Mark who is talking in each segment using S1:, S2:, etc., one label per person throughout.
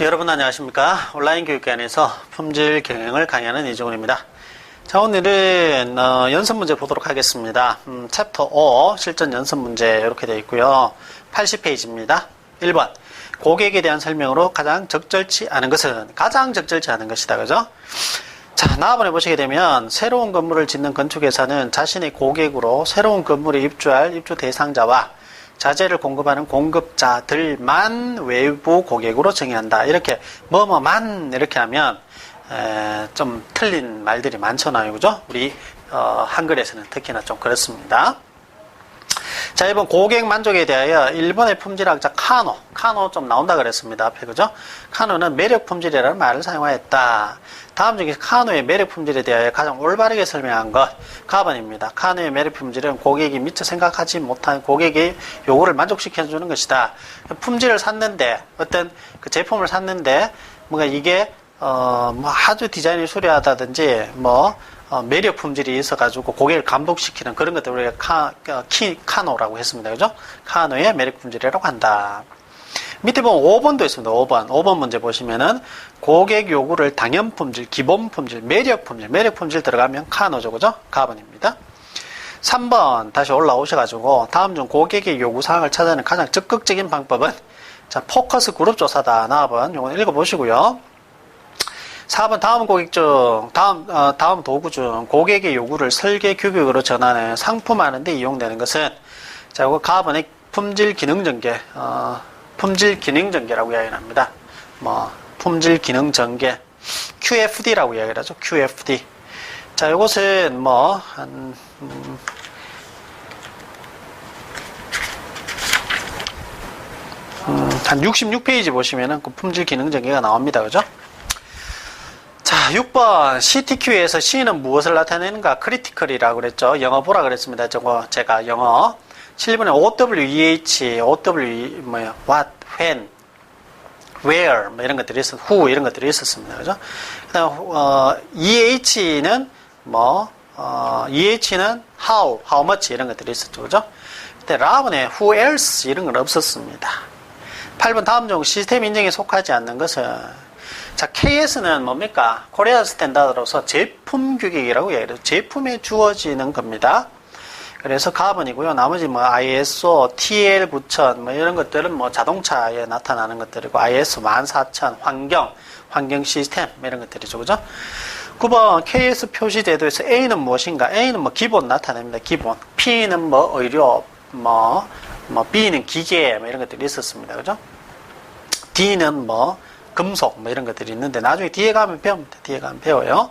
S1: 여러분 안녕하십니까? 온라인 교육관에서 품질 경영을 강의하는 이종훈입니다. 자 오늘은 어, 연습 문제 보도록 하겠습니다. 음, 챕터 5 실전 연습 문제 이렇게 되어 있고요. 80페이지입니다. 1번. 고객에 대한 설명으로 가장 적절치 않은 것은 가장 적절치 않은 것이다. 그죠? 자, 나번에 보시게 되면 새로운 건물을 짓는 건축회사는 자신의 고객으로 새로운 건물에 입주할 입주 대상자와 자재를 공급하는 공급자들만 외부 고객으로 정의한다. 이렇게 뭐뭐만 이렇게 하면 에, 좀 틀린 말들이 많잖아요. 그죠? 우리 어, 한글에서는 특히나 좀 그렇습니다. 자, 이번 고객 만족에 대하여 일본의 품질학자 카노, 카노 좀 나온다 그랬습니다. 앞에 그죠? 카노는 매력 품질이라는 말을 사용하였다. 다음 중에 카노의 매력 품질에 대하여 가장 올바르게 설명한 것, 가번입니다. 카노의 매력 품질은 고객이 미처 생각하지 못한 고객의 요구를 만족시켜주는 것이다. 품질을 샀는데, 어떤 그 제품을 샀는데, 뭔가 이게, 어, 뭐 아주 디자인이 수려하다든지, 뭐, 어, 매력 품질이 있어가지고 고객을 감독시키는 그런 것들 우리가 카, 어, 키, 카노라고 했습니다. 그죠? 카노의 매력 품질이라고 한다. 밑에 보면 5번도 있습니다. 5번. 5번 문제 보시면은 고객 요구를 당연 품질, 기본 품질, 매력 품질, 매력 품질 들어가면 카노죠. 그죠? 가번입니다. 3번 다시 올라오셔가지고 다음 중 고객의 요구 사항을 찾아내는 가장 적극적인 방법은 자, 포커스 그룹 조사다. 나번 요건 읽어보시고요. 4번 다음 고객 중 다음 어, 다음 도구 중 고객의 요구를 설계 규격으로 전하는 상품하는데 이용되는 것은 자 이거 가번의 품질 기능 전개 어, 품질 기능 전개라고 이야기합니다. 뭐 품질 기능 전개 QFD라고 이야기를 하죠. QFD. 자 이것은 뭐 한 음, 음, 한 66페이지 보시면은 그 품질 기능 전개가 나옵니다. 그죠? 자, 6번 CTQ에서 C는 무엇을 나타내는가? 크리티컬이라고 그랬죠. 영어 보라 그랬습니다. 저거 제가 영어. 7번에 OWEH, OW 뭐야? What, when, where 뭐 이런 것들이 있었, who 이런 것들이 있었습니다. 그죠? 그다음 어, EH는 뭐 어, EH는 how, how much 이런 것들이 있었죠. 그죠? 근데 라본에 who else 이런 건 없었습니다. 8번 다음 중 시스템 인증에 속하지 않는 것은 자, KS는 뭡니까? 코리아 스탠다드로서 제품 규격이라고 얘기해요. 제품에 주어지는 겁니다. 그래서 가번이고요. 나머지 뭐 ISO, TL9000 뭐 이런 것들은 뭐 자동차에 나타나는 것들이고 ISO 14000 환경, 환경 시스템 뭐 이런 것들이죠. 그죠? 9번 KS 표시 제도에서 A는 무엇인가? A는 뭐 기본 나타냅니다. 기본. P는 뭐 의료, 뭐, 뭐 B는 기계 뭐 이런 것들이 있었습니다. 그죠? D는 뭐 금속 뭐 이런 것들이 있는데 나중에 뒤에 가면 배웁니다. 뒤에 가면 배워요.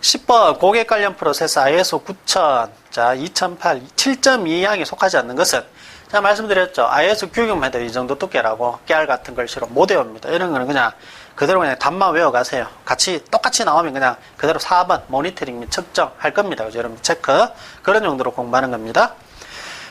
S1: 10번 고객 관련 프로세스 ISO 9000, 자 2008, 7.2항에 속하지 않는 것은 제가 말씀드렸죠. ISO 규격만 해도 이 정도 두께라고 깨알 같은 걸 실어 못 외웁니다. 이런 거는 그냥 그대로 그냥 답만 외워가세요. 같이 똑같이 나오면 그냥 그대로 4번 모니터링 및 측정할 겁니다. 그죠? 여러분 체크 그런 정도로 공부하는 겁니다.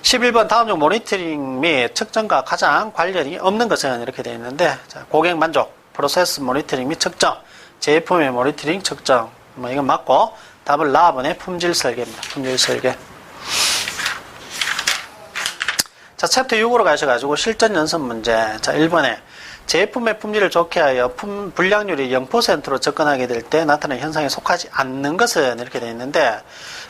S1: 11번 다음 중 모니터링 및 측정과 가장 관련이 없는 것은 이렇게 되어 있는데 자, 고객 만족, 프로세스 모니터링 및 측정, 제품의 모니터링 측정 뭐 이건 맞고 답은 라번의 품질 설계입니다. 품질 설계. 자, 챕터 6으로 가셔가지고 실전 연습 문제. 자, 1번에 제품의 품질을 좋게 하여 품, 불량률이 0%로 접근하게 될 때 나타나는 현상에 속하지 않는 것은 이렇게 되어 있는데,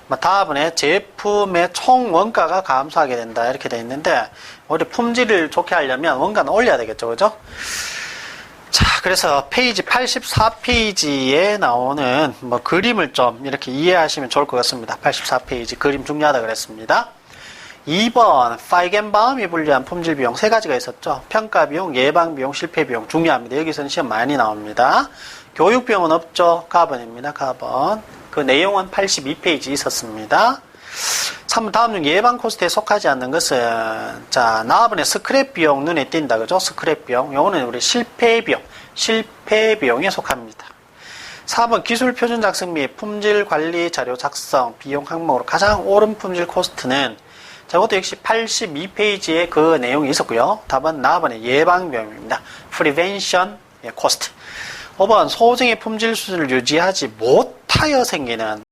S1: 뭐 다음에 제품의 총 원가가 감소하게 된다. 이렇게 되어 있는데, 우리 품질을 좋게 하려면 원가는 올려야 되겠죠. 그죠? 자, 그래서 페이지 84페이지에 나오는 뭐 그림을 좀 이렇게 이해하시면 좋을 것 같습니다. 84페이지 그림 중요하다 그랬습니다. 2번 파이겐바움이 분류한 품질 비용 세 가지가 있었죠. 평가 비용, 예방 비용, 실패 비용 중요합니다. 여기서는 시험 많이 나옵니다. 교육 비용은 없죠. 가번입니다. 가번. 그 내용은 82페이지 있었습니다. 3번 다음 중 예방 코스트에 속하지 않는 것은 자 나번에 스크랩 비용 눈에 띈다 그죠? 스크랩 비용. 요거는 우리 실패 비용, 실패 비용에 속합니다. 4번 기술 표준 작성 및 품질 관리 자료 작성 비용 항목으로 가장 옳은 품질 코스트는 자, 이것도 역시 82페이지에 그 내용이 있었고요. 답은 나번의 예방 비용입니다. prevention cost. 5번 소정의 품질 수준을 유지하지 못하여 생기는